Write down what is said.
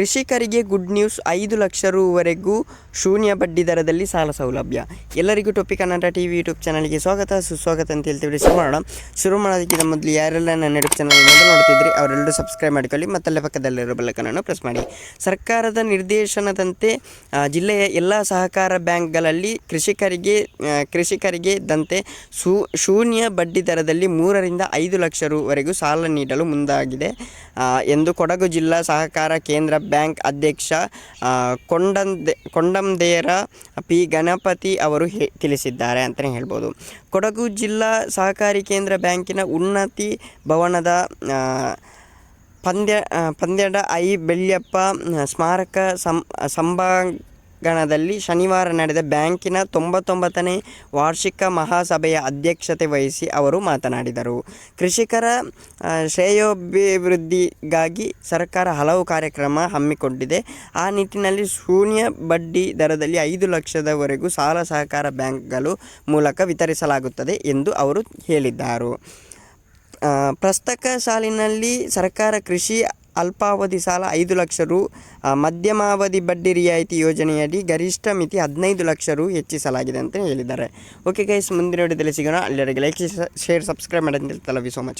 ಕೃಷಿಕರಿಗೆ good news ಐದು ಲಕ್ಷ ರೂವರೆಗೂ ಶೂನ್ಯ ಬಡ್ಡಿ ದರದಲ್ಲಿ ಸಾಲ ಸೌಲಭ್ಯ. ಎಲ್ಲರಿಗೂ ಟೊಪ್ಪಿ ಕನ್ನಡ ಟಿ ವಿ ಯೂಟ್ಯೂಬ್ ಚಾನಲ್ಗೆ ಸ್ವಾಗತ, ಸುಸ್ವಾಗತ ಅಂತ ಹೇಳ್ತೀವಿ ಶುರು ಮಾಡೋಣ. ಶುರು ಮಾಡೋದಕ್ಕಿಂತ ಮೊದಲು ಯಾರೆಲ್ಲ ನನ್ನ ಯೂಟ್ಯೂಬ್ ಚಾನಲ್ ನೋಡ್ತಿದ್ರಿ, ಅವರೆಲ್ಲರೂ ಸಬ್ಸ್ಕ್ರೈಬ್ ಮಾಡ್ಕೊಳ್ಳಿ ಮತ್ತಲ್ಲೇ ಪಕ್ಕದಲ್ಲಿರೋ ಬೆಲಕನನ್ನು ಪ್ರೆಸ್ ಮಾಡಿ. ಸರ್ಕಾರದ ನಿರ್ದೇಶನದಂತೆ ಜಿಲ್ಲೆಯ ಎಲ್ಲ ಸಹಕಾರ ಬ್ಯಾಂಕ್ಗಳಲ್ಲಿ ಕೃಷಿಕರಿಗೆ ಕೃಷಿಕರಿಗೆ ದಂತೆ ಶೂನ್ಯ ಬಡ್ಡಿ ದರದಲ್ಲಿ ಮೂರರಿಂದ ಐದು ಲಕ್ಷ ರೂವರೆಗೂ ಸಾಲ ನೀಡಲು ಮುಂದಾಗಿದೆ. ಎಂದು ಕೊಡಗು ಜಿಲ್ಲಾ ಸಹಕಾರ ಕೇಂದ್ರ ಬ್ಯಾಂಕ್ ಅಧ್ಯಕ್ಷ ಕೊಂಡಂದೆ, ಕೊಂಡಂದೇರ ಪಿ. ಗಣಪತಿ ಅವರು ಹೇ, ತಿಳಿಸಿದ್ದಾರೆ ಅಂತಲೇ ಹೇಳ್ಬೋದು. ಕೊಡಗು ಜಿಲ್ಲಾ ಸಹಕಾರಿ ಕೇಂದ್ರ ಬ್ಯಾಂಕಿನ ಉನ್ನತಿ ಭವನದ ಪಂದ್ಯ ಪಂದ್ಯಡ ಐ ಬೆಳ್ಯಪ್ಪ ಸ್ಮಾರಕ ಸಂ ಸಂಭಾಗಣದಲ್ಲಿ ಶನಿವಾರ ನಡೆದ ಬ್ಯಾಂಕಿನ ತೊಂಬತ್ತೊಂಬತ್ತನೇ ವಾರ್ಷಿಕ ಮಹಾಸಭೆಯ ಅಧ್ಯಕ್ಷತೆ ವಹಿಸಿ ಅವರು ಮಾತನಾಡಿದರು. ಕೃಷಿಕರ ಶ್ರೇಯೋಭಿವೃದ್ಧಿಗಾಗಿ ಸರ್ಕಾರ ಹಲವು ಕಾರ್ಯಕ್ರಮ ಹಮ್ಮಿಕೊಂಡಿದೆ. ಆ ನಿಟ್ಟಿನಲ್ಲಿ ಶೂನ್ಯ ಬಡ್ಡಿ ದರದಲ್ಲಿ ಐದು ಲಕ್ಷದವರೆಗೂ ಸಾಲ ಸಹಕಾರ ಬ್ಯಾಂಕ್ಗಳು ಮೂಲಕ ವಿತರಿಸಲಾಗುತ್ತದೆ ಎಂದು ಅವರು ಹೇಳಿದ್ದಾರೆ. ಪ್ರಸ್ತಕ ಸಾಲಿನಲ್ಲಿ ಸರ್ಕಾರ ಕೃಷಿ ಅಲ್ಪಾವಧಿ ಸಾಲ ಐದು ಲಕ್ಷ ರು ಮಧ್ಯಮಾವಧಿ ಬಡ್ಡಿ ರಿಯಾಯಿತಿ ಯೋಜನೆಯಡಿ ಗರಿಷ್ಠ ಮಿತಿ ಹದಿನೈದು ಲಕ್ಷ ರು ಹೆಚ್ಚಿಸಲಾಗಿದೆ ಅಂತ ಹೇಳಿದ್ದಾರೆ. ಓಕೆ ಗೈಸ್ ಮುಂದಿನ ವಿಡಿಯೋದಲ್ಲಿ ಸಿಗೋಣ. ಅಲ್ಲಿವರೆಗೆ ಲೈಕ್ ಶೇರ್ ಸಬ್ಸ್ಕ್ರೈಬ್ ಮಾಡಿ ಅಂತ ಲವ್ ಯು ಸೊ ಮಚ್